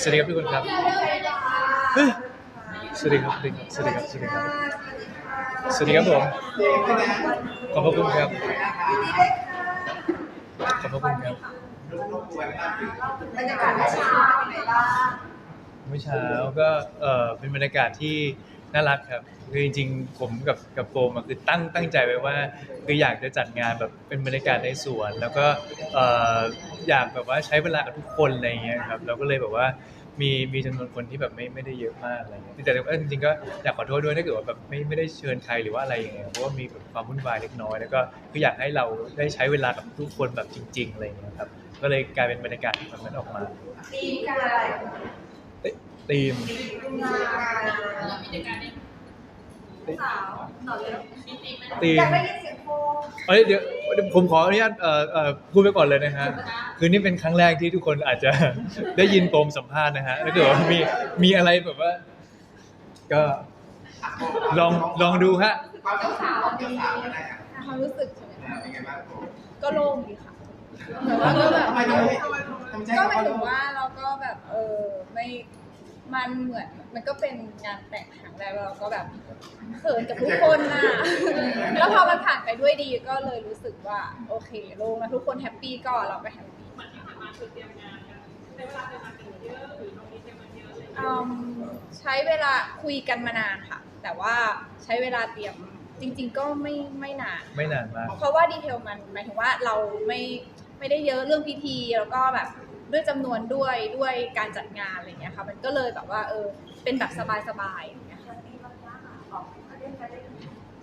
สวัสดีครับทุกคนครับเฮ้ยสวัสดีครับ สวัสดีครับ สวัสดีครับ สวัสดีครับ สวัสดีครับผม ขอบพระคุณครับ ขอบพระคุณครับบรรยากาศเมื่อเช้าเป็นไงบ้าง เมื่อเช้าก็เออเป็นบรรยากาศที่ น่ารักครับคือจริงๆผมกับกับโฟมอะคือตั้งตั้งใจไว้ว่า คืออยากจะจัดงานแบบเป็นบรรยากาศในสวน แล้วก็เอออยากแบบว่าใช้เวลากับทุกคนอะไรอย่างเงี้ยครับเราก็เลยแบบว่ามีมีจำนวนคนที่แบบไม่ไม่ได้เยอะมากอะไรเงี้ยแต่แต่จริงๆก็อยากขอโทษด้วยถ้าเกิดว่าแบบไม่ไม่ได้เชิญใครหรือว่าอะไรอย่างเงี้ยเพราะว่ามีแบบความวุ่นวายเล็กน้อย แล้วก็คืออยากให้เราได้ใช้เวลากับทุกคนแบบจริง ๆอะไรอย่างเงี้ยครับก็เลยกลายเป็นบรรยากาศแบบนั้นออกมา ตีกัน อะไรธีมงานสาวหน่อยเลยธีมอยากได้ยินเสียงโฟมเอ้ยเดี๋ยวผมขออนุญาตเอ่อเอ่อพูดไปก่อนเลยนะฮะคือนี่เป็นครั้งแรกที่ทุกคนอาจจะได้ยินโปมสัมภาษณ์นะฮะถ้าเกิดว่ามีมีอะไรแบบว่า ก็ลองลองดูฮะความเจ้าสาวเจ้าสาวก็ได้อะความรู้สึกใช่ไหมคะเป็นไงบ้างโอ้ก็โล่งดีค่ะแต่ว่าก็แบบทำไมต้องทำไมทำใจก็กับหมายเขาถึงว่าเราก็แบบเออไม่ มันเหมือนมันก็เป็นงานแต่งครั้งแรกแล้วเราก็แบบเขินกับทุกคนน่ะแล้วพอมันผ่านไปด้วยดีก็เลยรู้สึกว่าโอเคโล่งแล้วทุกคนแฮปปี้ก็เราก็แฮปปี้อืมใช้เวลาคุยกันมานานค่ะ แต่ว่าใช้เวลาเตรียมจริง ๆ ก็ไม่ไม่นาน ไม่นานมาก เพราะว่าดีเทลมันหมายถึงว่าเราไม่ ไม่ได้เยอะเรื่องพิธีแล้วก็แบบด้วยจำนวนด้วยด้วยการจัดงานอะไรอย่างเงี้ยค่ะ มันก็เลยแบบว่าเออเป็นแบบสบายๆอย่างเงี้ยค่ะ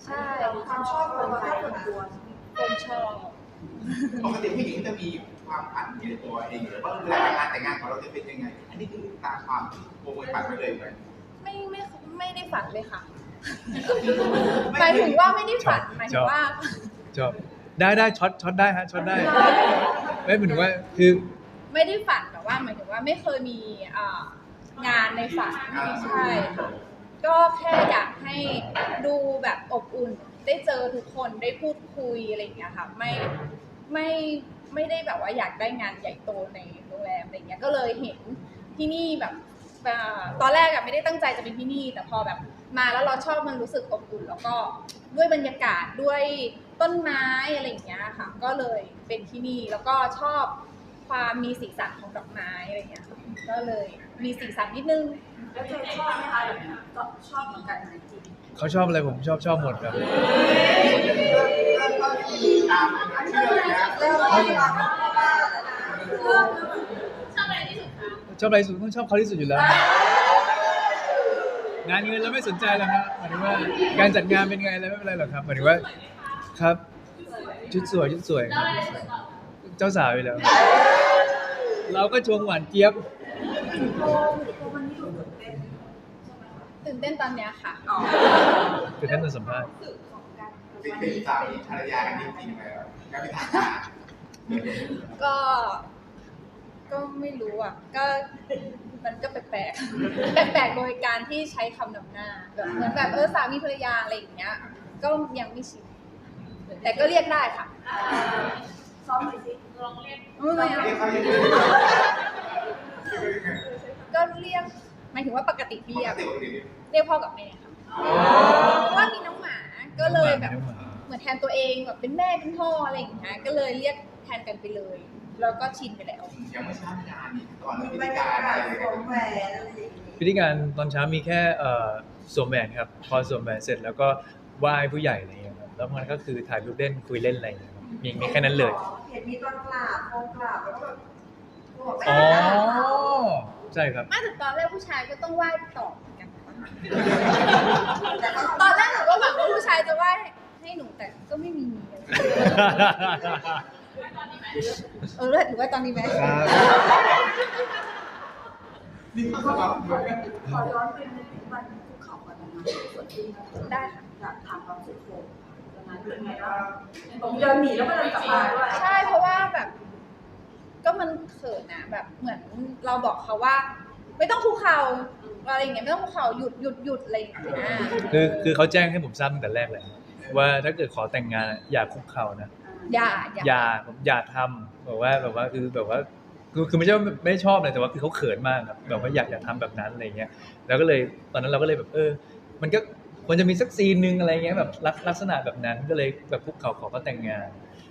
ใช่ความชอบของเราส่วนตัวคนชอบปกติผู้หญิงจะมีความฝันอยู่ในตัวเองหรือว่าเวลางานแต่งงานของเราจะเป็นยังไง อันนี้คือตามความที่โปรโมทฝันไปเลยไหมไม่ไม่ไม่ได้ฝันเลยค่ะหมายถึงว่าไม่ได้ฝันหมายถึงว่าชอบ ได้ได้ช็อตช็อตได้ฮะช็อตได้ไม่หมายถึงว่าคือ ไม่ได้ฝันแต่ว่าหมายถึงว่าไม่เคยมีอ่างานในฝันใช่ค่ะก็แค่อยากให้ดูแบบอบอุ่น ได้เจอทุกคนได้พูดคุยอะไรอย่างเงี้ยค่ะไม่ไม่ไม่ได้แบบว่าอยากได้งานใหญ่โตในโรงแรมอะไรเงี้ยก็เลยเห็นที่นี่แบบอ่าตอนแรกอะไม่ได้ตั้งใจจะเป็นที่นี่ แต่พอแบบมาแล้วเราชอบมันรู้สึกอบอุ่นแล้วก็ด้วยบรรยากาศด้วย ต้นไม้อะไรอย่างเงี้ยค่ะ ก็เลยเป็นที่นี่แล้วก็ชอบความมีสีสันของดอกไม้อะไรอย่างเงี้ยค่ะก็เลยมีสีสันนิดนึง แล้วเธอชอบไหมคะแบบชอบเหมือนกันไหมจริงเขาชอบอะไรผมชอบชอบหมดครับเริ่มต้นที่ตามเชื่อเลยนะแล้วก็มีความชอบว่าชอบอะไรที่สุดต้องชอบเขาที่สุดอยู่แล้ว งานเงินเราไม่สนใจหรอกครับหมายถึงว่าการจัดงานเป็นไงอะไรไม่เป็นไรหรอกครับหมายถึงว่า ครับชุดสวยชุดสวยครับเจ้าสาวอยู่แล้ว เราก็ชวงหวานเจี๊ยบโฟมโฟมมันนี่ดูตื่นเต้นตื่นเต้นตอนเนี้ยค่ะอ๋อคือท่านจะสัมภาษณ์ของการเป็นเป็นสามีภรรยากันจริงๆเลยการเป็นทางการก็ ก็ไม่รู้อะ ก็มันก็แปลกๆ แปลกๆ โดยการที่ใช้คำนำหน้าแบบเหมือนแบบเออสามีภรรยาอะไรอย่างเงี้ย ก็ยังไม่ชิน แต่ก็เรียกได้ค่ะซ้อมหน่อยสิไม่ไม่เอาเรียกเขาอย่างก็เรียกหมายถึงว่าปกตินี้เรียกปกติปกติเรียกพ่อกับแม่ค่ะเพราะว่ามีน้องหมาก็เลยแบบน้องหมาเหมือนแทนตัวเองแบบเป็นแม่เป็นพ่ออะไรอย่างเงี้ยก็เลยเรียกแทนกันไปเลย แล้วก็ชินไปแล้วยังไม่ทราบงานนี่ก่อนมีพิบรธีรกายารอะไรกาศเลยสวมแหวนอะไรอย่างนี้พิธีการตอนเช้ามีแค่เอ่อสวมแหวนครับ พอสวมแหวนเสร็จแล้วก็ไหว้ผู้ใหญ่อะไร อย่างเงี้ยครับแล้วมันก็คือถ่ายรูปเล่นคุยเล่นอะไรอย่างเงี้ยครับมีมีแค่นั้นเลย เห็นมีตอนกราบโฟมกราบแล้วก็แบบโอ้โหอ๋อ ใช่ครับมาถึงตอนแรกผู้ชายก็ต้องไหว้ต่อเหมือนกันนะคะแต่ก็ตอนแรกหนูก็หวังว่าผู้ชายจะไหว้ให้หนูแต่ก็ไม่มีเออแล้วถือว่าตอนนี้ไหมครับนี่เขาสำหรับขอย้อนไปในวันภูเขาก่อนนะคะส่วนที่ได้ค่ะอยากถามความสุขโฟมตอ นนั้นเป็นไงบ้างผมเดินหนีแล้วก็เดินกลับมาด้วยใช่เพราะว่าแบบ ก็มันเขินนะแบบเหมือนเราบอกเขาว่า ไม่ต้องคุกเข่าอะไรอย่างเงี้ยไม่ต้องคุกเข่าหยุดหยุดหยุดอะไรอย่างเงี้ยคือคือเขาแจ้งให้ผมทราบตั้งแต่แรกเลยว่าถ้าเกิดขอแต่งงานอะอย่าคุกเข่านะอย่าอย่าอย่าผมอย่าทำแบบว่าแบบว่าคือแบบว่าคือคือไม่ใช่ว่าไม่ชอบเลยแต่ว่าคือเขาเขินมากครับแบบว่าอยากอยากทำแบบนั้นอะไรเงี้ยแล้วก็เลยตอนนั้นเราก็เลยแบบเออ มันก็ ควรจะมีสักซีนหนึ่งอะไรเงี้ยแบบลักลักษณะแบบนั้นก็เลยแบบคุกเข่าขอเขาแต่งงาน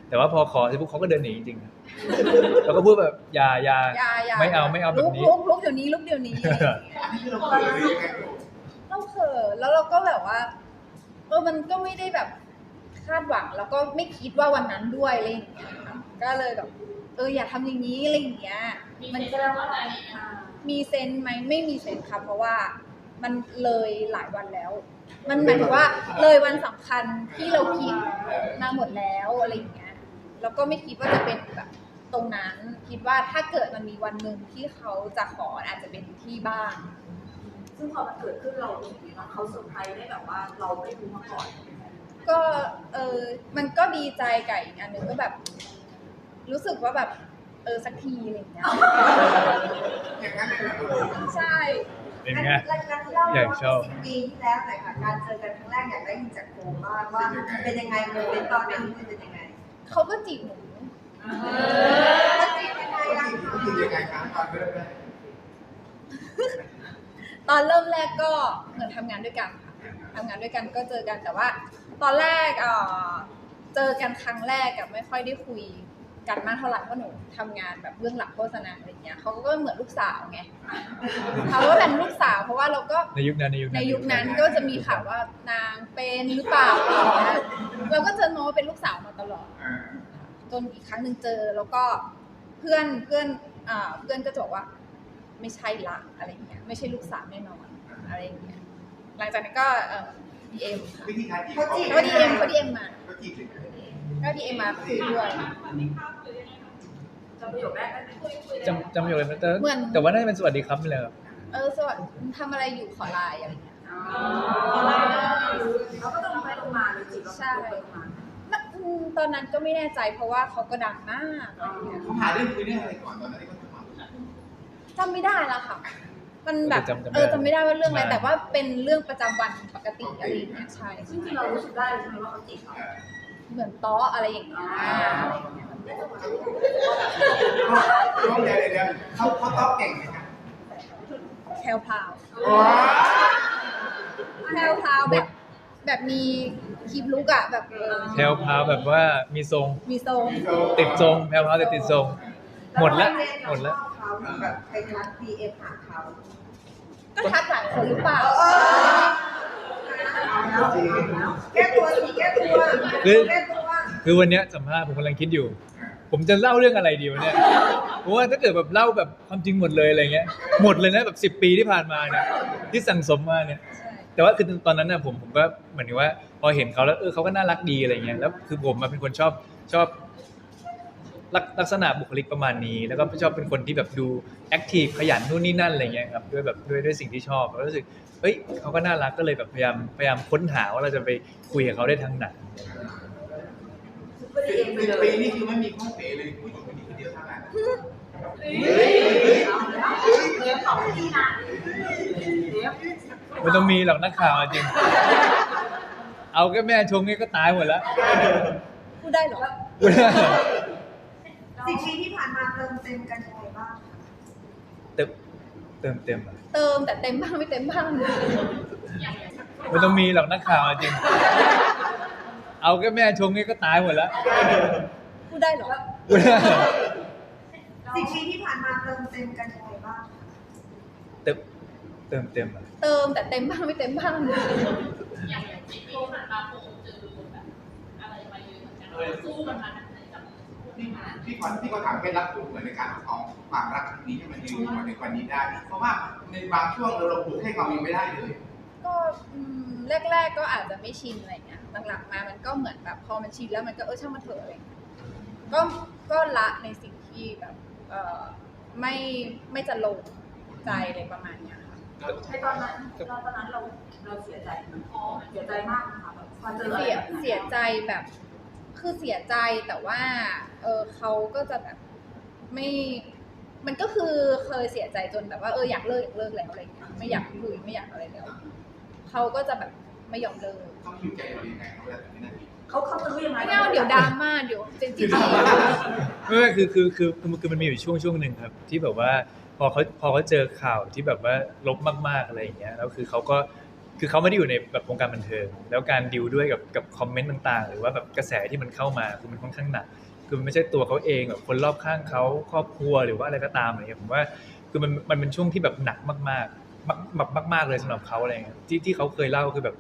แต่ว่าพอขอเสร็จปุ๊บเขาก็เดินหนีจริงๆแล้วก็พูดแบบอย่าอย่าอย่าอย่าไม่เอาไม่เอาแบบนี้ลุกลุกลุกเดี๋ยวนี้ลุกเดี๋ยวนี้อะไรอย่างเงี้ยอันนี้คือเราเปิดหรือยังไงโบเราเขินแล้วเราก็แบบว่าเออมันก็ไม่ได้แบบคาดหวังแล้วก็ไม่คิดว่าวันนั้นด้วยอะไรอย่างเงี้ยค่ะก็เลยแบบเอออย่าทำอย่างนี้อะไรอย่างเงี้ยมันแสดงว่าอะไรอ่ามีเซนส์ไหมไม่มีเซนส์ค่ะเพราะว่ามันเลยหลายวันแล้ว มันหมายถึงว่าเลยวันสำคัญที่เราคิดมาหมดแล้วอะไรอย่างเงี้ยแล้วก็ไม่คิดว่าจะเป็นแบบตรงนั้นคิดว่าถ้าเกิดมันมีวันหนึ่งที่เขาจะขออาจจะเป็นที่บ้าน ซึ่งพอมันเกิดขึ้นเรารู้สึกยังไงบ้างเขาเซอร์ไพรส์ได้แบบว่าเราไม่รู้มาก่อน ก็เออมันก็ดีใจกับอีกอันหนึ่งก็แบบ รู้สึกว่าแบบ เออสักทีอะไรอย่างเงี้ย อย่างนั้นเลยเหรอใช่ เป็นไงรายการที่เล่าอยากชอบสิบปีที่แล้วหน่อยค่ะการเจอกันครั้งแรกอยากได้ยินจากโคมบ้างว่าเป็นยังไงโมเมนต์ตอนนั้นมันเป็นยังไงเขาก็จีบหนูแล้วจีบยังไงล่ะก็คือยังไงครับตอนเริ่มแรกตอนเริ่มแรกก็เหมือนทำงานด้วยกันค่ะทำงานด้วยกันก็เจอกันแต่ว่า ตอนแรกเออเจอกันครั้งแรกกับไม่ค่อยได้คุย กันมากเท่าไหร่เพราะหนูทำงานแบบเบื้องหลังโฆษณาอะไรเงี้ยเขาก็เหมือนลูกสาวไงเขาก็เป็นลูกสาวเพราะว่าเราก็ในยุคนั้นในยุคในนั้นยุคนั้นก็จะมีข่าวว่านางเป็นหรือเปล่าอะไรอย่างเงี้ยเราก็จะมองว่าเป็นลูกสาวมาตลอดอ่าจนอีกครั้งหนึ่งเจอแล้วก็เพื่อนเพื่อนอ่าเพื่อนก็จะบอกว่า ไม่ใช่ละอะไรอย่างเงี้ยไม่ใช่ลูกสาวแน่นอนอะไรอย่างเงี้ยหลังจากนั้นก็เอ่อดีเอ็มวิธีการจีบเขาจีบเขาดีเอ็มเขาดีเอ็มมาเขาจีบยังไง ก็ดีเอ็มมาคุยด้วย จำประโยคแรกได้ไหมจำจำอยู่เลยนะแต่เหมือน แต่ว่าน่าจะเป็นสวัสดีครับนี่แหละครับเออสวัสดีทำอะไรอยู่ขอไลน์อะไรอย่างเงี้ยเขาก็ตรงไปตรงมาเลยจีบเราตรงไปตรงมามันอืมตอนนั้นก็ไม่แน่ใจเพราะว่าเขาก็ดังมากอะไรอย่างเงี้ยเขาหาเรื่องคุยเรื่องอะไรก่อนตอนนั้นที่เขาถามจำไม่ได้แล้วค่ะ มันแบบ เออจำไม่ได้ว่าเรื่องอะไร แต่ว่าเป็นเรื่องประจำวันปกติอะไรอย่างเงี้ยใช่ซึ่งจริงเรารู้สึกได้ใช่ไหมว่าเขาจีบเรา เหมือนต้ออะไรอย่างเงี้ยเขาเดี๋ยวเดี๋ยวเดี๋ยวเขาเขาตอบเก่งไหมครับแคลพราวว้าแคลพราวแบบแบบมีคลิปลุกอะแบบเออแพลวพราวแบบว่ามีทรงมีทรงติดทรงแพลวพราวแต่ติดทรง หมดละหมดละเขาแบบไปทัก PM หาเขาก็ทักหลายคนหรือเปล่า จริง แก้ตัวสิแก้ตัว คือคือวันเนี้ยสัมภาษณ์ผมกำลังคิดอยู่ ผมจะเล่าเรื่องอะไรดีวะเนี่ยเพราะว่าถ้าเกิดแบบเล่าแบบความจริงหมดเลยอะไรเงี้ย หมดเลยนะแบบสิบ10 ปีที่ผ่านมาเนี่ยที่สั่งสมมาเนี่ย แต่ว่าคือตอนนั้นน่ะผมผมก็เหมือนกับว่า พอเห็นเขาแล้วเออเขาก็น่ารักดีอะไรเงี้ยแล้วคือผมมาเป็นคนชอบชอบลักลักษณะบุคลิกประมาณนี้ แล้วก็ชอบเป็นคนที่แบบดูแอคทีฟขยันนู่นนี่นั่นอะไรเงี้ยครับด้วยแบบด้วยด้วยสิ่งที่ชอบแล้วรู้สึก เฮ้ยเขาก็น่ารักก็เลยแบบพยายามพยายามค้นหาว่าเราจะไปคุยกับเขาได้ทางไหนซุปเปอร์ดีเอ็มไปสิบเลปียนี่คือไม่มีข้อเสียเลยผู้หญิงคนนี้คนเดียวเท่านั้นเดี๋ยวของดีนะเดี๋ยวไม่ต้องมีหรอกนักข่าวจริง เอาแค่แม่ชงนี่ก็ตายหมดแล้วพูดได้เหรอสิบปีที่ผ่านมาเติมเต็มกันยังไงบ้างเติม เติมเต็มอะเติมแต่เต็มบ้างไม่เต็มบ้าง ไม่ต้องมีหรอกนักข่าวจริง เอาแค่แม่ชงนี่ก็ตายหมดแล้วพูดได้เหรอ สิบปีที่ผ่านมาเติมเต็มกันยังไงบ้าง เติมเติมเต็มอะเติมแต่เต็มบ้างไม่เต็มบ้าง อย่างจีปีที่ผ่านมาโปเจอแบบอะไรมาเยอะเหมือนกันเราสู้กันมา พี่พี่ขวัญพี่ก็ถามเคล็ดลับผมเหมือนในการของความรักครั้งนี้ให้มันยืนมาในวันนี้ได้ เพราะว่าในบางช่วงเราเราปลูกให้ความยังไม่ได้เลยก็อืมแรก ๆ ก็อาจจะไม่ชินอะไรเงี้ยหลังๆมามันก็เหมือนแบบพอมันชินแล้วมันก็เออช่างมันเถอะอะไรเงี้ยก็ก็ละในสิ่งที่แบบเออไม่ไม่จะลงใจอะไรประมาณเนี้ยค่ะในตอนนั้นตอนนั้นเราเราเสียใจมันพอเสียใจมากนะคะแบบพอเจออะไรเสียแบบนั้นเสียใจแบบ คือเสียใจแต่ว่า เออเขาก็จะแบบไม่ มันก็คือเคยเสียใจจนแบบว่าเอออยากเลิกอยากเลิกแล้วอะไรเงี้ยไม่อยากคุยไม่อยากอะไรแล้วเขาก็จะแบบไม่ยอมเลิกต้องคิวใจเรายังไงเขาแบบนี้นาทีเขาเขาจะรู้ยังไงไม่เอาเดี๋ยวดราม่าเดี๋ยวเจนจิไม่ไม่คือคือคือคือคือมันมีอยู่ช่วงช่วงหนึ่งครับ ที่แบบว่าพอเขาพอเขาเจอข่าวที่แบบว่าลบมากๆอะไรอย่างเงี้ยแล้วคือเขาก็ คือเขาไม่ได้อยู่ในแบบวงการบันเทิงแล้วการดิวด้วยกับกับคอมเมนต์ต่างๆ หรือว่าแบบกระแสที่มันเข้ามาคือมันค่อนข้างหนักคือมันไม่ใช่ตัวเขาเองแบบคนรอบข้างเขาครอบครัวหรือว่าอะไรก็ตามอะไรเงี้ยผมว่าคือมันมันเป็นช่วงที่แบบหนักมากๆแบบมากๆเลยสำหรับเขาอะไรเงี้ยที่ที่เขาเคยเล่าคือแบบ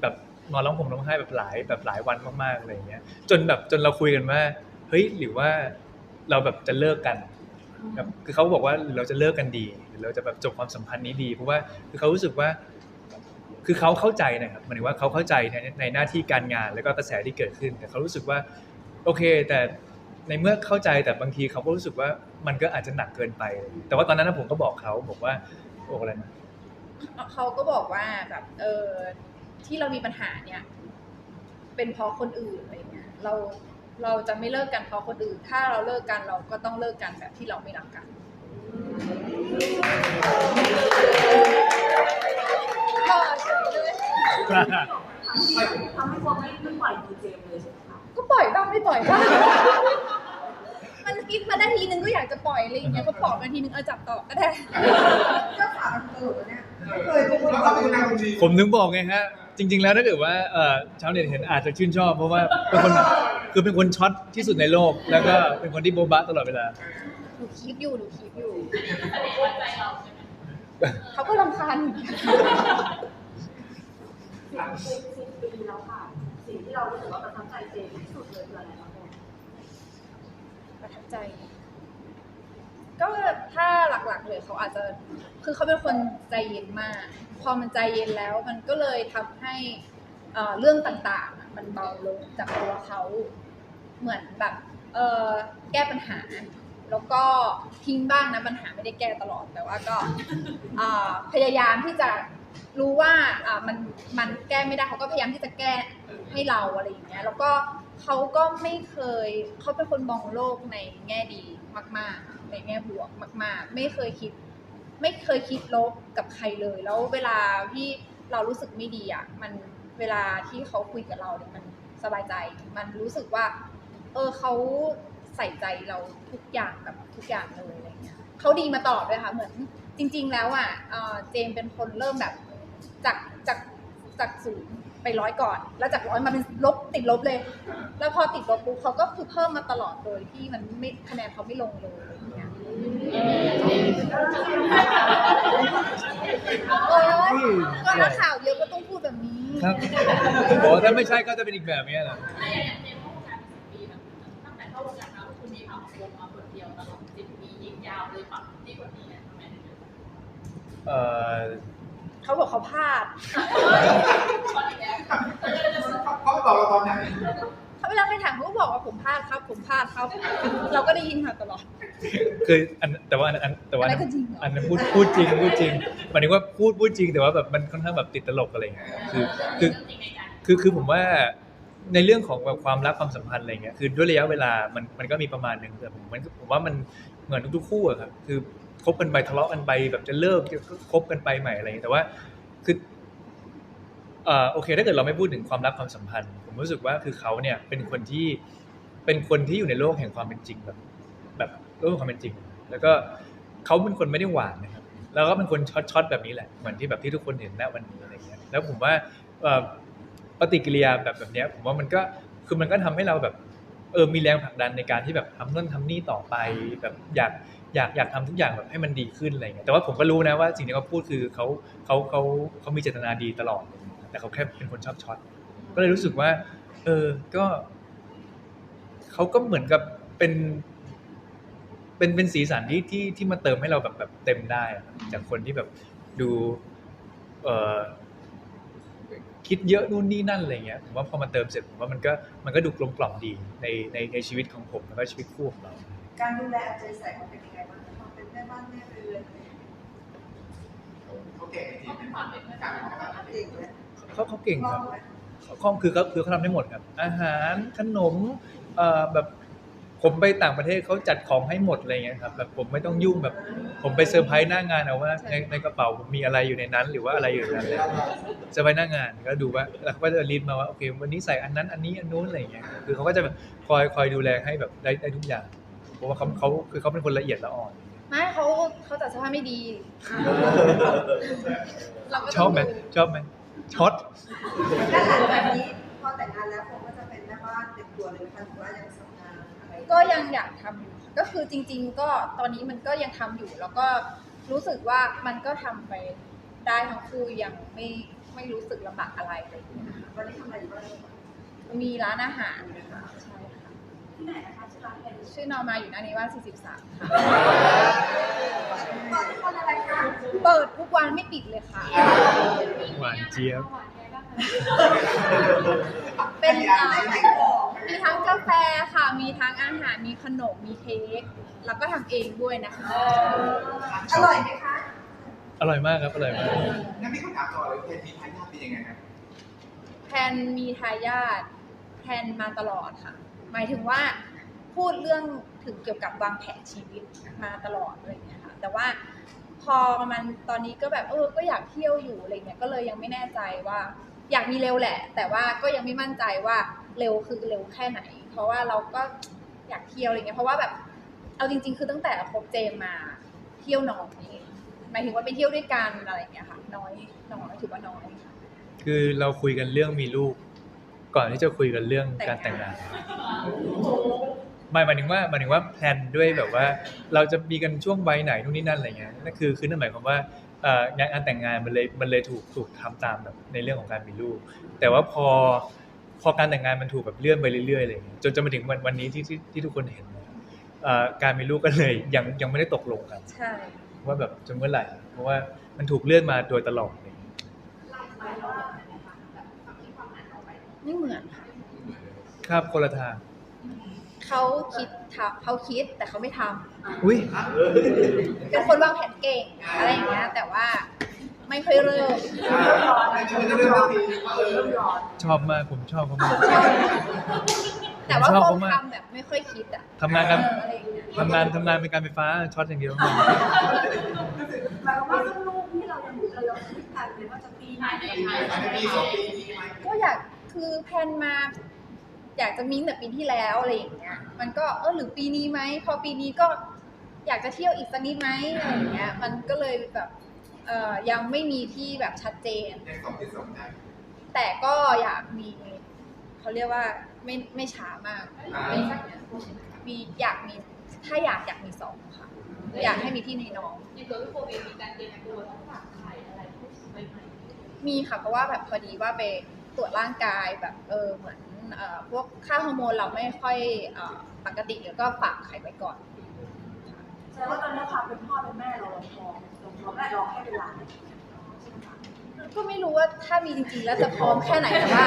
แบบนอนร้องห่มร้องไห้แบบหลายแบบหลายวันมากๆอะไรเงี้ยจนแบบจนเราคุยกันว่าเฮ้ยหรือว่าเราแบบจะเลิกกันแบบคือเขาบอกว่าเราจะเลิกกันดีหรือเราจะแบบจบความสัมพันธ์นี้ดีเพราะว่าคือเขารู้สึกว่า คือเขาเข้าใจนะครับหมายถึงว่าเขาเข้าใจในในหน้าที่การงานแล้วก็กระแสที่เกิดขึ้น แต่เขารู้สึกว่าโอเค แต่ในเมื่อเข้าใจแต่บางทีเขาก็รู้สึกว่ามันก็อาจจะหนักเกินไป แต่ว่าตอนนั้นผมก็บอกเขาบอกว่าบอกอะไรนะเขาก็บอกว่าแบบเออที่เรามีปัญหาเนี่ย เป็นเพราะคนอื่นอะไรเงี้ยเราเราจะไม่เลิกกันเพราะคนอื่น ถ้าเราเลิกกันเราก็ต้องเลิกกันแบบที่เราไม่รักกัน ก็เฉยเลยทำให้ทำให้เขาไม่ไม่ปล่อยมือเจมส์เลยใช่ไหมคะก็ปล่อยบ้างไม่ปล่อยบ้างมันคิดมาได้ทีนึงก็อยากจะปล่อยอะไรอย่างเงี้ยก็ปล่อยมาทีนึงเออจับต่อก็ได้เจ้าสาวตลกแล้วเนี่ยเคยเป็นคนแล้วตก็ลเป็นกนางคนดีผมถึงบอกไงฮะ จริง ๆ แล้วถ้าเกิดว่าเอ่อชาวเน็ตเห็นอาจจะชื่นชอบ เพราะว่าเป็นคนคือเป็นคนช็อตที่สุดในโลก แล้วก็เป็นคนที่โบ๊ะบะตลอดเวลาหนูคิดอยู่หนูคิดอยู่แสดงว่าใจเราใช่ไหม เขาก็รำคาญเหมือนกันสิบสิบปีแล้วค่ะ สิ่งที่เรารู้สึกว่าประทับใจเจมส์ที่สุดเลยคืออะไรคะคุณประทับใจ ก็ถ้าหลักๆเลยเขาอาจจะคือเขาเป็นคนใจเย็นมาก พอมันใจเย็นแล้วมันก็เลยทำให้เอ่อเรื่องต่างๆอะมันเบาลงจากตัวเขาเหมือนแบบเออแก้ปัญหา แล้วก็ทิ้งบ้างนะปัญหาไม่ได้แก้ตลอดแต่ว่าก็พยายามที่จะรู้ว่าอ่ามันมันแก้ไม่ได้เขาก็พยายามที่จะแก้ให้เราอะไรอย่างเงี้ยแล้วก็เขาก็ไม่เคยเขาเป็นคนมองโลกในแง่ดีมาก ๆ ในแง่บวกมาก ๆ ไม่เคยคิด ไม่เคยคิดลบกับใครเลย แล้วเวลาที่เรารู้สึกไม่ดีอะมันเวลาที่เขาคุยกับเราเนี่ยมันสบายใจ มันรู้สึกว่า เออเขา ใส่ใจเราทุกอย่างแบบทุกอย่างเลยอะไรเงี้ยเขาดีมาตลอดด้วยค่ะ เหมือนจริง ๆ แล้วอะเอ่อเจมส์เป็นคนเริ่มแบบจากจากจากศูนย์ไปร้อยก่อน แล้วจากร้อยมาเป็นลบติดลบเลย แล้วพอติดลบปุ๊บเขาก็คือเพิ่มมาตลอดโดยที่มันไม่คะแนนเขาไม่ลงเลยอะไรเงี้ยโอ๊ยก็นักข่าวเยอะก็ต้องพูดแบบนี้ครับบอกว่าถ้าไม่ใช่ก็จะเป็นอีกแบบนี้แหละ เอ่อเขาบอกเขาพลาดตอนนี้แล้วเขาบอกเราตอนไหนเขาเวลาใครถามเขาก็บอกว่าผมพลาดครับ ผมพลาดครับ เราก็ได้ยินมาตลอด คืออันแต่ว่าอันอันแต่ว่าอันอันนั้นก็จริงเหรออันนั้นพูดพูดจริงพูดจริงหมายถึงว่าพูดพูดจริงแต่ว่าแบบมันค่อนข้างแบบติดตลกอะไรอย่างเงี้ยคือคือเรื่องจริงในใจคือคือผมว่าในเรื่องของแบบความรักความสัมพันธ์อะไรเงี้ยคือด้วยระยะเวลามันมันก็มีประมาณหนึ่งแต่ผมมันผมว่ามันเหมือนทุกๆคู่อะครับคือ คบกันไปทะเลาะกันไปแบบจะเลิกจะคบกันไปใหม่อะไรเงี้ยแต่ว่าคือเอ่อโอเค ถ้าเกิดเราไม่พูดถึงความรักความสัมพันธ์ ผมรู้สึกว่าคือเขาเนี่ยเป็นคนที่เป็นคนที่อยู่ในโลกแห่งความเป็นจริงแบบ แบบโลกแห่งความเป็นจริง แล้วก็เขาเป็นคนไม่ได้หวานนะครับ แล้วก็เป็นคนช็อตช็อตแบบนี้แหละเหมือนที่แบบที่ทุกคนเห็นณวันนี้อะไรเงี้ยแล้วผมว่าปฏิกิริยาแบบแบบนี้ผมว่ามันก็คือมันก็ทำให้เราแบบเออมีแรงผลักดันในการที่แบบทำนู่นทำนี่ต่อไปแบบอยาก อยากอยากทำทุกอย่างแบบให้มันดีขึ้นอะไรเงี้ยแต่ว่าผมก็รู้นะว่าสิ่งที่เขาพูดคือเขาเขาเขาเขามีเจตนาดีตลอด แต่เขาแค่เป็นคนชอบช็อตก็เลยรู้สึกว่า เออก็เขาก็เหมือนกับเป็น เป็นเป็นสีสันที่ที่ที่มาเติมให้เราแบบแบบเต็มได้ จากคนที่แบบดู เออคิดเยอะนู่นนี่นั่นอะไรเงี้ยผมว่าพอมาเติมเสร็จผมว่ามันก็มันก็ดูกลมกล่อมดีในในในชีวิตของผมแล้วก็ชีวิตคู่ของเรา การดูแลเอาใจใส่เขาเป็นยังไงบ้างเขาเป็นแม่บ้านแม่เรือนเขาแก่จริงเป็นความเป็นการเป็นการจริงไหมเขาเขาเก่งคล่คอรังบไหมเขาคือเขาคือเขาทำได้หมดครับ อาหารขนมเอ่อแบบผมไปต่างประเทศเขาจัดของให้หมดอะไรเงี้ยครับแบบผมไม่ต้องยุ่งแบบ ผมไปเซอร์ไพรส์หน้างานเอาว่าในในกระเป๋าผมมีอะไรอยู่ในนั้น หรือว่าอะไรอยู่ในนั้นเลยเซอร์ไพรส์หน้างานก็ดูว่าแล้วเขาก็จะรีดมาว่าโอเควันนี้ใส่อันนั้นอันนี้อันนู้นอะไรเงี้ยคือเขาก็จะแบบคอยคอยดูแลให้แบบได้ได้ทุกอย่าง เพราะว่าเขาเขาคือเขาเป็นคนละเอียดละอ่อน ไม่เขาเขาจัดเสื้อผ้าไม่ดีเราก็ชอบไหมต้งดูชอบไหมช็อตแล้วหลังจากนี้พอแต่งงานแล้วผมก็จะเป็นแม่บ้านเต็มตัวเลยนะคะหรือว่ายังทำงานอะไรก็ยังอยากทำอยู่ก็คือจริง ๆ ก็ตอนนี้มันก็ยังทำอยู่ แล้วก็รู้สึกว่ามันก็ทำไปได้ทั้งคู่ยังไม่ไม่รู้สึกลำบากอะไรอะไรอย่างเงี้ยค่ะวันนี้ทำอะไรอยู่บ้างมีร้านอาหารค่ะใช่ค่ะ ที่ไหนนะคะชื่อร้านเป็นชื่อนอมาอยู่หน้านี้ว่า 43 ค่ะตอนที่คนอะไรคะเปิดทุกวันไม่ปิดเลยค่ะ หวานเจี๊ยบเป็นมีอ่าอะไรมีทั้งกาแฟค่ะ มีทั้งอาหาร มีขนม มีเค้ก แล้วก็ทำเองด้วยนะคะ อร่อยไหมคะ อร่อยมากครับ อร่อยมากงั้นพี่เขาถามต่อเลยเพนมีทายาทเป็นยังไงครับ แพลนมีทายาทแพลนมาตลอดค่ะ หมายถึงว่าพูดเรื่องถึงเกี่ยวกับวางแผนชีวิตมาตลอดอะไรอย่างเงี้ยค่ะแต่ว่าพอมันตอนนี้ก็แบบเออก็อยากเที่ยวอยู่อะไรเงี้ยก็เลยยังไม่แน่ใจว่า อยากมีเร็วแหละ แต่ว่าก็ยังไม่มั่นใจว่าเร็วคือเร็วแค่ไหน เพราะว่าเราก็อยากเที่ยวอะไรเงี้ยเพราะว่าแบบเอาจริง ๆ คือตั้งแต่คบเจมมาเที่ยวน้อยหมายถึงว่าไปเที่ยวด้วยกันอะไรเงี้ยค่ะน้อยน้อยถือว่าน้อย คือเราคุยกันเรื่องมีลูก ก่อนที่จะคุยกันเรื่องการแต่งงานไม่หมายถึงว่าหมายถึงว่าแพลนด้วยแบบว่า เราจะมีกันช่วงวัยไหนนู่นนี่นั่นอะไรเงี้ยนั่นคือคือนั่นหมายความว่าเอ่องานการแต่งงานมันเลยมันเลยถูกถูกทำตามแบบในเรื่องของการมีลูก แต่ว่าพอพอการแต่งงานมันถูกแบบเลื่อนไปเรื่อยๆอะไรเงี้ยจนจะมาถึงวันวันนี้ที่ที่ที่ทุกคนเห็นเนี่ยเอ่อการมีลูกก็เลยยังยังไม่ได้ตกลงกันใช่ว่าแบบจะเมื่อไหร่ เพราะว่ามันถูกเลื่อนมาโดยตลอดเลย ไม่เหมือนค่ะครับคนละทาง เขาคิดทำเขาคิดแต่เขาไม่ทำอุ้ยเป็นคนวางแผนเก่งอะไรอย่างเงี้ยแต่ว่าไม่ค่อยเริ่มไม่ใช่เรื่องทีว่าเออชอบมากผมชอบเขามาก แต่ว่าชอบเขาเขามาก ทำแบบไม่ค่อยคิดอะทำงานกันเอออะไรอย่างเงี้ยทำงานทำงานเป็นการไฟฟ้าช็อตอย่างเดียวหมายความว่าเรื่องลูกที่เรายังเรายังคิดกันเลยว่าจะปีไหนภายในปีภายในภายในปีสองปีนี้ไหมก็อยาก คือแพลนมา อยากจะมีตั้งแต่ปีที่แล้วอะไรอย่างเงี้ย มันก็เออหรือปีนี้ไหมพอปีนี้ก็อยากจะเที่ยวอีกสักนิดไหมอะไรอย่างเงี้ย มันก็เลยแบบเอ่อยังไม่มีที่แบบชัดเจนยังสองที่สองได้แต่ก็อยากมีเขาเรียกว่าไม่ไม่ช้ามากอ่าไม่มีอยากมีถ้าอยากอยากมีสองค่ะ อยากให้มีพี่ในน้อง ในตัวพี่โฟเองมีการเตรียมตัวต้องฝากไข่อะไรพวกนี้ไหมมีค่ะเพราะว่าแบบพอดีว่าไป ตรวจร่างกายแบบเออเหมือนเอ่อพวกค่าฮอร์โมนเราไม่ค่อยเอ่อปกติแล้วก็ฝากไข่ไว้ก่อนแสดงว่าตอนนี้ความเป็นพ่อเป็นแม่เราลงท้องลงท้องและรอแค่เวลาใช่ไหมคะก็ไม่รู้ว่าถ้ามีจริงๆแล้วจะพร้อมแค่ไหนแต่ว่า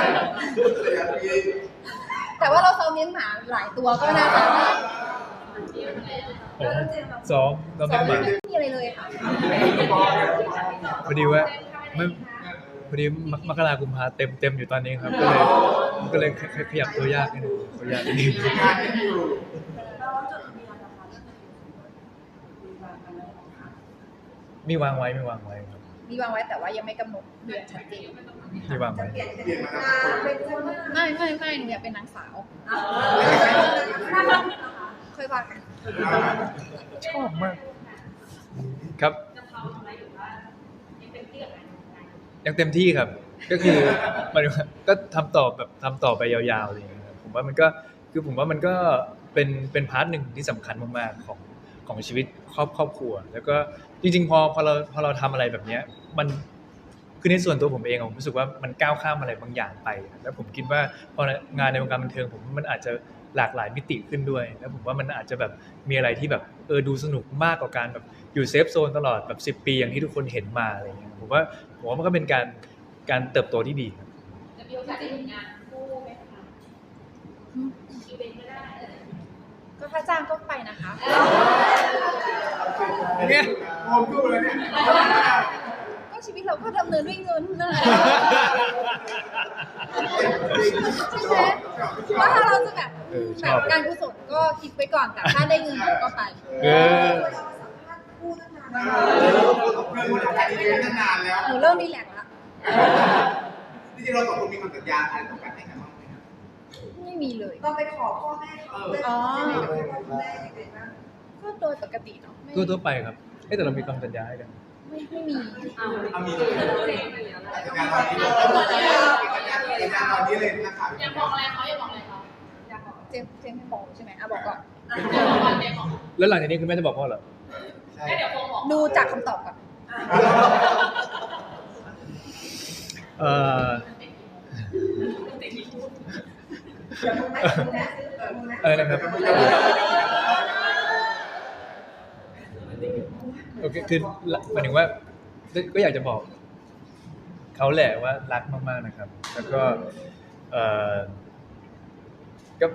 แต่ว่าเราซ้อมเลี้ยงหมาหลายตัวก็น่าจะโอ้ซ้อมเราซ้ไม่อมหมาไม่มีอะไรเลยค่ะพอดีว่าไม่ พอดีมกมกรากุมภาเต็มเต็มอยู่ตอนนี้ครับ ก็เลยก็เลยขขยับตัวยากนิดนึงตัวยากนิดนึงงานยังอยู่แล้วจดทะเบียนนะคะเรื่องทะเบียนสมรสมีวางกันไหมคะมีวางไว้มีวางไว้ครับมีวางไว้แต่ว่ายังไม่กำหนดเดือนชัดเจนมีวางจะไว้เปลี่ยนเป็นนางเป็นคนไม่ไม่ไม่หนูอยากเป็นนางสาวน่ารักไหมคะค่อยว่ากันชอบมากครับ ยังเต็มที่ครับ ก็คือหมายถึงว่าก็ทำต่อแบบทำต่อไปยาวๆเงี้ยครับผมว่ามันก็คือผมว่ามันก็เป็นเป็นพาร์ทหนึ่งที่สำคัญมากๆของของชีวิตครอบครอบครัว แล้วก็จริงๆพอพอเราพอเราทำอะไรแบบเนี้ยมันคือในส่วนตัวผมเองอะผมรู้สึกว่ามันก้าวข้ามอะไรบางอย่างไป แล้วผมคิดว่าพองานในวงการบันเทิงผมมันอาจจะหลากหลายมิติขึ้นด้วย แล้วผมว่ามันอาจจะแบบมีอะไรที่แบบเออดูสนุกมากกว่าการแบบอยู่เซฟโซนตลอดแบบ10 ปีอย่างที่ทุกคนเห็นมาอะไรอย่างเงี้ย ว่าผมว่ามันก็เป็นการการเติบโตที่ดีครับจะมีโอกาสได้ทำงานคู่ไหมคะอีเวนต์ก็ได้ก็ถ้าจ้างก็ไปนะคะเนี่ยโอมดูเลยเนี่ยก็ชีวิตเราก็ดำเนินด้วยเงินนะใช่ไหมว่าถ้าเราจะแบบเออชแบอบบการกุศลก็คิดไปก่อนแต่ถ้าได้เงินเราก็ไป เรื่องมันถ่ายอีเวนต์ตั้งนานแล้วหนูเริ่มรีแลกซ์ละจริงๆเราสองคนมีคำสัญญาอะไรต่อกันให้กันบ้างไหมครับไม่มีเลยเราไปขอพ่อแม่เขาได้อ๋อได้ไหมกับพ่อแม่ยังไงบ้างก็โดยปกติเนาะไม่ตัวตัวๆไปครับเอ้ยแต่เรามีคำสัญญาให้กันไม่ไม่มี เอามีเลยสัญญาตอนนี้เลยสัญญาตอนนี้เลยนักข่าวอย่าบอกอะไรเขาอย่าบอกอะไรเขาเจมส์เจมส์ไม่บอกใช่ไหมอะบอกก่อนอย่าบอกว่าเจมบอกแล้วหลังจากนี้คือแม่จะบอกพ่อเหรอ ใช่ให้เดี๋ยวโฟงบอก ดูจากคำตอบก่อนเอ่ออย่าพูดนะพูดนะพูดนะเออนะครับโอเคคือหมายถึงว่าก็ก็อยากจะบอกเขาแหละว่ารักมากๆนะครับ แล้วก็เอ่อก็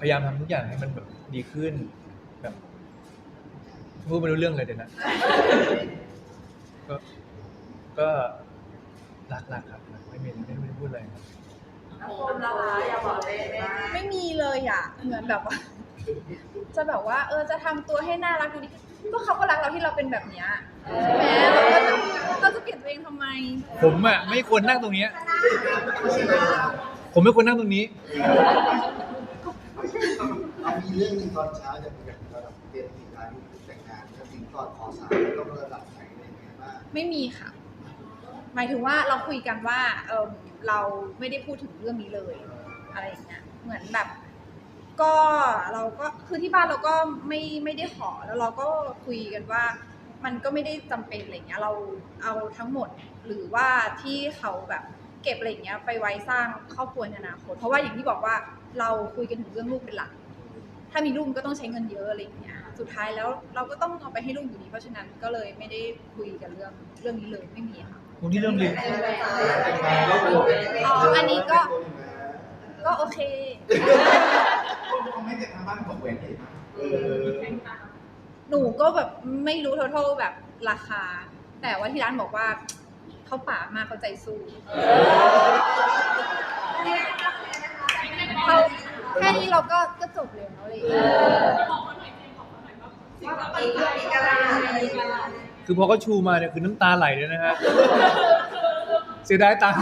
พยายามทำทุกอย่างให้มันแบบดีขึ้นแบบ พูดไม่รู้เรื่องเลยเดี๋ยวนะ ก็ก็รักรักครับรักไม่มีไม่ไม่ได้พูดอะไรครับโฟมละคะอย่าบอกเลยนะไม่มีเลยอะเหมือนแบบว่า จะแบบว่า เออจะทำตัวให้น่ารักดูดิก็เขาก็รักเราที่เราเป็นแบบเนี้ยใช่ไหมเราก็จะเราจะเปลี่ยนตัวเองทำไม ผมอะไม่ควรนั่งตรงเนี้ย ผมไม่ควรนั่งตรงนี้ มีเรื่องหนึ่งตอนเช้าจะมีแบบ จะสินขอสารต้องระดับไหนอะไรย่างเงี้ยบ้าง ไม่มีค่ะ หมายถึงว่าเราคุยกันว่าเออเราไม่ได้พูดถึงเรื่องนี้เลย อะไรอย่างเงี้ยเหมือนแบบ ก็เราก็คือที่บ้านเราก็ไม่ไม่ได้ขอแล้วเราก็คุยกันว่า มันก็ไม่ได้จำเป็นอะไรเงี้ยเราเอาทั้งหมดหรือว่าที่เขาแบบเก็บอะไรเงี้ยไปไว้สร้างครอบครัวในอนาคตเพราะว่าอย่างที่บอกว่าเราคุยกันถึงเรื่องลูกเป็นหลัก ถ้ามีลูกมันก็ต้องใช้เงินเยอะอะไรอย่างเงี้ยสุดท้ายแล้วเราก็ต้องเอาไปให้ลูกอยู่ดีเพราะฉะนั้นก็เลยไม่ได้คุยกันเรื่องเรื่องนี้เลยไม่มีค่ะคนที่เริ่มเรียนอ๋ออันนี้ก็ก็โอเคเขาไม่ได้ทำบ้านของแหวนเลยนะเออหนูก็แบบไม่รู้ทั้งแบบราคา แต่ว่าที่ร้านบอกว่าเขาป่ามากเขาใจสู้เขา แค่นี้เราก็ก็จบเลยแล้วอะไรอย่างเลยบอกเขาหน่อยเจมบอกเขาหน่อยว่าว่าปีกปีกอะไรปีกอะไรคือพอเขาชูมาเนี่ยคือน้ำตาไหลเลยนะฮะ เสียดายตังค์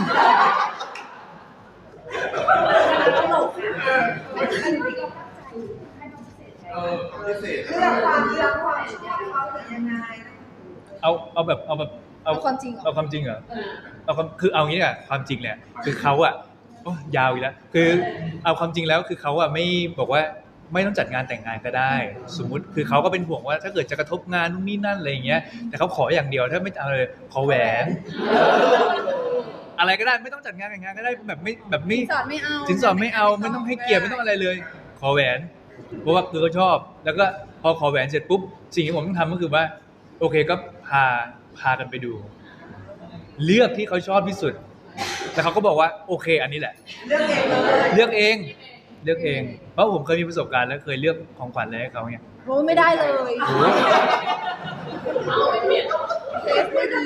เออพิเศษเรื่องความเรื่องความชอบเขาหรือยังไงเอาเอาแบบเอาแบบเอาความจริงเหรเอาอความจริงเหรอ เอาความคือเอางี้อะความจริงเนี่ยคือเขาอะ โอ้ยาวอีกแล้วคือเอาความจริงแล้วคือเขาอะไม่บอกว่าไม่ต้องจัดงานแต่งงานก็ได้ สมมุติคือเขาก็เป็นห่วงว่าถ้าเกิดจะกระทบงานนู่นนี่นั่นอะไรอย่างเงี้ย แต่เขาขออย่างเดียวถ้าไม่เอาเลยขอแหวน อะไรก็ได้ไม่ต้องจัดงานแต่งงานก็ได้แบบไม่แบบไม่สินสอดไม่เอาสินสอดไม่เอาไม่ต้องให้เกียรติไม่ต้องอะไรเลย ขอแหวนเพราะว่าคือเขาชอบ แล้วก็พอขอแหวนเสร็จปุ๊บสิ่งที่ผมต้องทำก็คือว่า โอเคก็พาพากันไปดู เลือกที่เขาชอบที่สุด แล้วเขาก็บอกว่าโอเค อันนี้แหละเรื่องเองเลยเลือกเองเลือกเอง เพราะผมเคยมีประสบการณ์แล้วเคยเลือกของขวัญอะไรให้เขาเนี่ยโอ้ไม่ได้เลยเอาไปเปลี่ยนเทสไม่ดี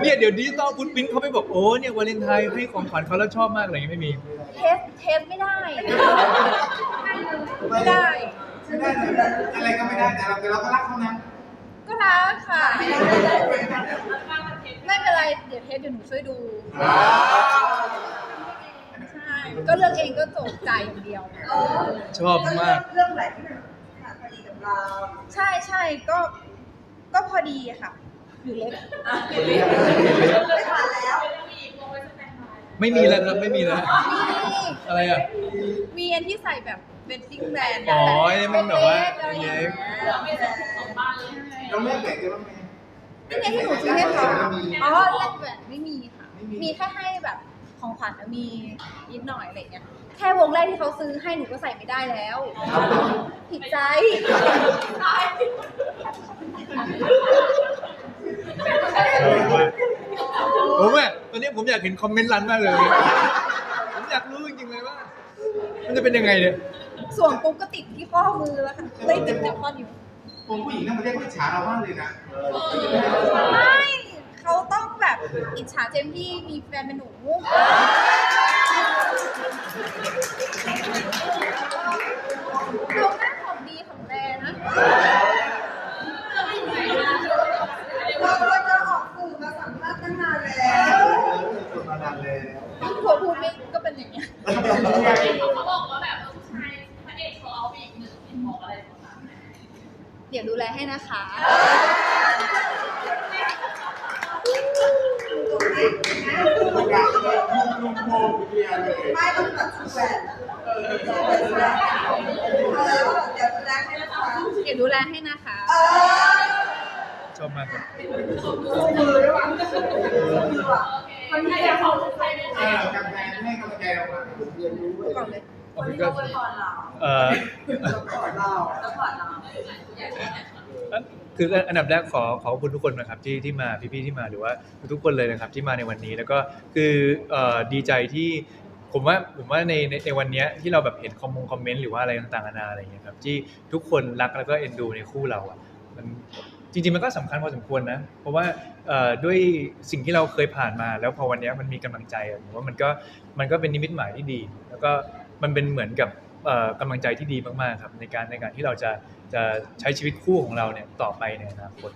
เนี่ยเดี๋ยวดิจิตอลฟุตพิ้นเขาไปบอกโอ้เนี่ยวาเลนไทน์ให้ของขวัญเขาแล้วชอบมากอะไรอย่างเงี้ยไม่มี เทสเทสไม่ได้ ไม่ได้ ไม่ได้เลยอะไรก็ไม่ได้แต่เราแต่เราก็รักเขานะก็รักค่ะ ไม่เป็นไร เดี๋ยวเทสเดี๋ยวหนูช่วยดู ใช่ ก็เลือกเองก็จบจ่ายอย่างเดียว ชอบมาก เรื่องไหนที่มันขนาดพอดีกับเราใช่ใช่ก็ ก็พอดีอะค่ะอยู่เล็กไม่ทันแล้วมีอีกวงไว้สแตนบายไม่มีแล้วครับไม่มีแล้วมีอะไรอะ มีอันที่ใส่แบบเวดดิ้งแบรนด์อ๋อนี่มันแบบว่าอะไรอย่างเงี้ยเราไม่ใช่สองบ้านเลยเราเลือกแหวนกันบ้างไหม นี่ไงที่หนูซื้อให้เขาอ๋อแลกแหวนไม่มีค่ะ มีแค่ให้แบบของขวัญแล้วมีนิดหน่อยอะไรเงี้ย แค่วงแรกที่เขาซื้อให้หนูก็ใส่ไม่ได้แล้ว ผิดใจ ผมอะตอนนี้ผมอยากเห็นคอมเมนต์รันมากเลย ผมอยากรู้จริงๆเลยว่า มันจะเป็นยังไงเนี่ย ส่วนปุ๊บก็ติดที่ข้อมือแล้วค่ะเลยติดจากข้อนิ้ว มผู้หญิงทั้งประเทศเขาอิจฉาเรามากเลยนะ ไม่เขาต้องแบบอิจฉาเจมส์ที่มีแฟนเป็นหนูเราแม่ของดีของแรงนะเราควรจะออกสื่อมาสัมภาษณ์ตั้งนานแล้วคนมานานแล้ว ที่ผัวพูดไม่ก็เป็นอย่างเงี้ยเขาบอกว่าแบบ เดี๋ยวดูแลให้นะคะโอกาสเลยลุงลุงโมเรียนเลยไม่ต้องตัดชุดแหวนเออเดี๋ยวดูแลเออเดี๋ยวดูแลให้นะคะเดี๋ยวดูแลให้นะคะ เออชอบมากครับมือด้วยว่ะมือว่ะมันไม่ได้เขาใครไม่เอใช่อกำแพงให้กำลังใจเรามาเรียนรู้ไปก่อนเลยคนที่เขาอวยพรเรา เอ่อคืออันดับแรกขอขอบคุณทุกคนนะครับที่ที่มาพี่ๆที่มาหรือว่าทุกคนเลยนะครับที่มาในวันนี้แล้วก็คือเอ่อดีใจที่ผมว่าผมว่าในในในวันเนี้ยที่เราแบบเห็นคอมมงคอมเมนต์หรือว่าอะไรต่างๆนานาอะไรอย่างเงี้ยครับที่ทุกคนรักแล้วก็เอ็นดูในคู่เราอะมันจริงๆมันก็สำคัญพอสมควรนะ เพราะว่าเอ่อด้วยสิ่งที่เราเคยผ่านมา แล้วพอวันเนี้ยมันมีกำลังใจอะผมว่ามันก็มันก็เป็นนิมิตหมายที่ดี แล้วก็มันเป็นเหมือนกับ กำลังใจที่ดีมากๆครับในการในการที่เราจะจะใช้ชีวิตคู่ของเราเนี่ยต่อไปในอนาคต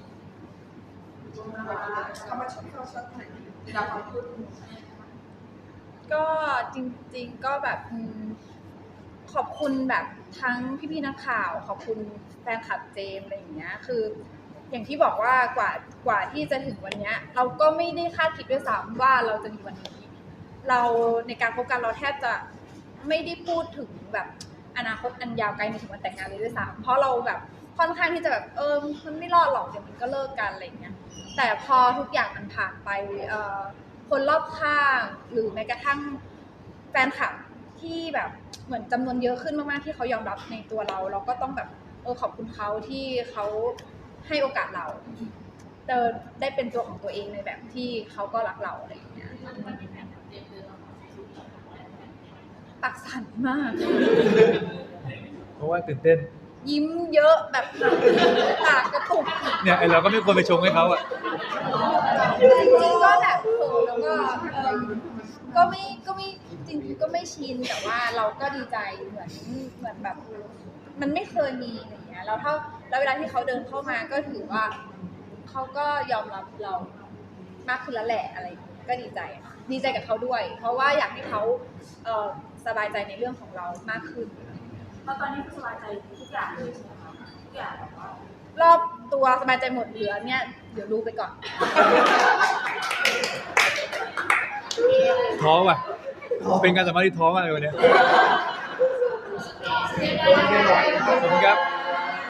เขามาชมเขาชอบไหนเราขอบคุณก็จริง ๆก็แบบขอบคุณแบบทั้งพี่ๆนักข่าว ขอบคุณแฟนคลับเจมส์อะไรอย่างเงี้ยคือ อย่างที่บอกว่ากว่ากว่าที่จะถึงวันเนี้ย เราก็ไม่ได้คาดคิดด้วยซ้ำว่าเราจะมีวันนี้ เราในการพบกันเราแทบจะไม่ได้พูดถึง แบบอนาคตอันยาวไกลในถึงวันแต่งงานเลยด้วยซ้ำเพราะเราแบบค่อนข้างที่จะแบบเออมันไม่รอดหรอกเดี๋ยวมันก็เลิกกันอะไรอย่างเงี้ยแต่พอทุกอย่างมันผ่านไปเออคนรอบข้างหรือแม้กระทั่งแฟนคลับที่แบบเหมือนจำนวนเยอะขึ้นมากๆที่เขายอมรับในตัวเรา เราก็ต้องแบบเออขอบคุณเขาที่เขาให้โอกาสเราเดินได้เป็นตัวของตัวเองในแบบที่เขาก็รักเราอะไรอย่างเงี้ย ปากสั่นมาก เพราะว่าตื่นเต้น ยิ้มเยอะแบบปากกระตุกเนี่ยไอเราก็ไม่ควรไปชงให้เขาอะจริงๆก็แบบเขินแล้วก็เออก็ไม่ก็ไม่จริงๆก็ไม่ชินแต่ว่าเราก็ดีใจเหมือนเหมือนแบบ มันไม่เคยมีอย่างเงี้ยแล้วถ้าแล้วเวลาที่เขาเดินเข้ามาก็ถือว่า เขาก็ยอมรับเรามากขึ้นแล้วแหละอะไรอย่างเงี้ยก็ดีใจค่ะดีใจกับเขาด้วย เพราะว่าอยากให้เขาเอ่อ สบายใจในเรื่องของเรามากขึ้นเพราะตอนนี้คือสบายใจทุกอย่างเลยใช่ไหมคะทุกอย่างแบบว่ารอบตัวสบายใจหมดเหลือเนี่ยเดี๋ยวดูไปก่อน ท้อว่ะ เป็นการสัมภาษณ์ที่ท้อมากเลยวันเนี้ยขอบคุณครับ